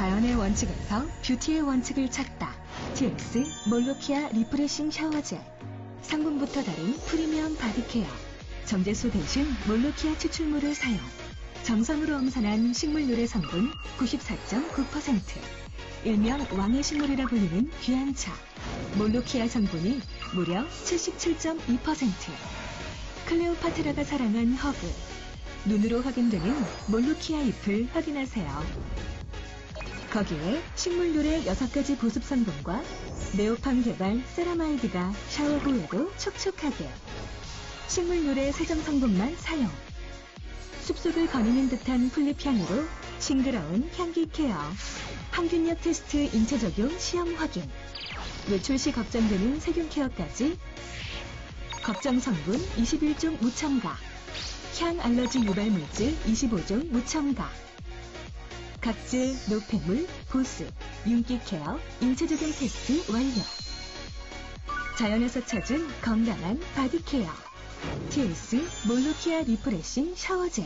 자연의 원칙에서 뷰티의 원칙을 찾다. TX 몰로키아 리프레싱 샤워젤. 성분부터 다른 프리미엄 바디케어. 정제수 대신 몰로키아 추출물을 사용. 정성으로 엄선한 식물 유래 성분 94.9%. 일명 왕의 식물이라 불리는 귀한 차. 몰로키아 성분이 무려 77.2%. 클레오파트라가 사랑한 허브. 눈으로 확인되는 몰로키아 잎을 확인하세요. 거기에 식물 유래 6가지 보습 성분과 네오팜 개발 세라마이드가 샤워 후에도 촉촉하게. 식물 유래 세정 성분만 사용. 숲속을 거니는 듯한 풀잎 향으로 싱그러운 향기 케어. 항균력 테스트 인체 적용 시험 확인. 외출 시 걱정되는 세균 케어까지 걱정 성분 21종 무첨가. 향 알러지 유발 물질 25종 무첨가. 각질, 노폐물, 보습, 윤기 케어, 인체 적용 테스트 완료. 자연에서 찾은 건강한 바디 케어. TS 몰로키아 리프레싱 샤워젤.